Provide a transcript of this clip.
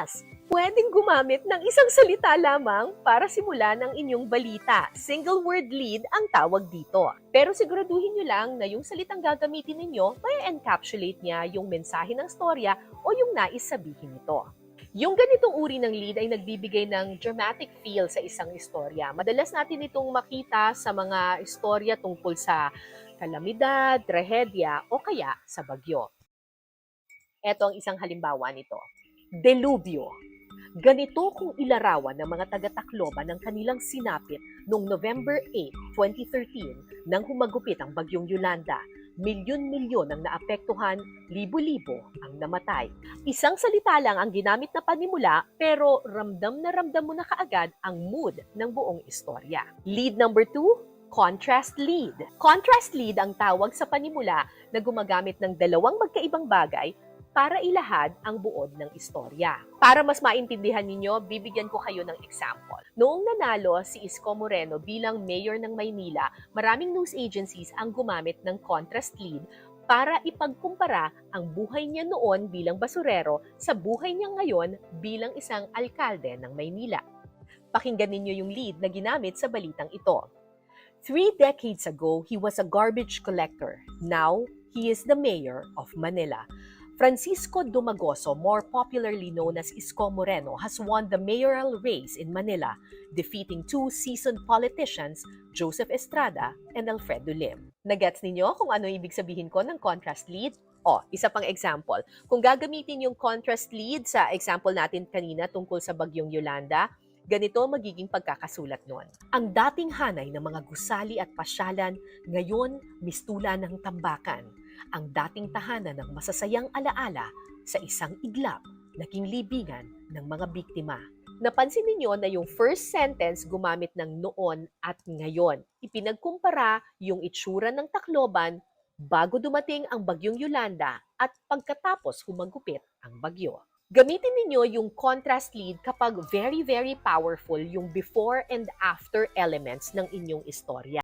Yes! Pwedeng gumamit ng isang salita lamang para simulan ang inyong balita. Single word lead ang tawag dito. Pero siguraduhin nyo lang na yung salitang gagamitin ninyo, may encapsulate niya yung mensahe ng storya o yung nais sabihin nito. Yung ganitong uri ng lead ay nagbibigay ng dramatic feel sa isang istorya. Madalas natin itong makita sa mga istorya tungkol sa kalamidad, trahedya o kaya sa bagyo. Ito ang isang halimbawa nito. Delubyo. Ganito kung ilarawan ng mga taga-Tacloban ng kanilang sinapit noong November 8, 2013 nang humagupit ang bagyong Yolanda. Milyon-milyon ang naapektuhan, libo-libo ang namatay. Isang salita lang ang ginamit na panimula pero ramdam na ramdam mo na kaagad ang mood ng buong istorya. Lead number 2, contrast lead. Contrast lead ang tawag sa panimula na gumagamit ng dalawang magkaibang bagay para ilahad ang buod ng istorya. Para mas maintindihan ninyo, bibigyan ko kayo ng example. Noong nanalo si Isko Moreno bilang mayor ng Maynila, maraming news agencies ang gumamit ng contrast lead para ipagkumpara ang buhay niya noon bilang basurero sa buhay niya ngayon bilang isang alkalde ng Maynila. Pakinggan ninyo yung lead na ginamit sa balitang ito. Three decades ago, he was a garbage collector. Now, he is the mayor of Manila. Francisco Dumagoso, more popularly known as Isko Moreno, has won the mayoral race in Manila, defeating two seasoned politicians, Joseph Estrada and Alfredo Lim. Nagets ninyo kung ano ibig sabihin ko ng contrast lead? O, isa pang example. Kung gagamitin yung contrast lead sa example natin kanina tungkol sa bagyong Yolanda, ganito magiging pagkakasulat nun. Ang dating hanay ng mga gusali at pasyalan, ngayon mistula ng tambakan ang dating tahanan ng masasayang alaala sa isang iglap, naging libingan ng mga biktima. Napansin ninyo na yung first sentence gumamit ng noon at ngayon. Ipinagkumpara yung itsura ng Tacloban bago dumating ang bagyong Yolanda at pagkatapos humagupit ang bagyo. Gamitin ninyo yung contrast lead kapag very very powerful yung before and after elements ng inyong istorya.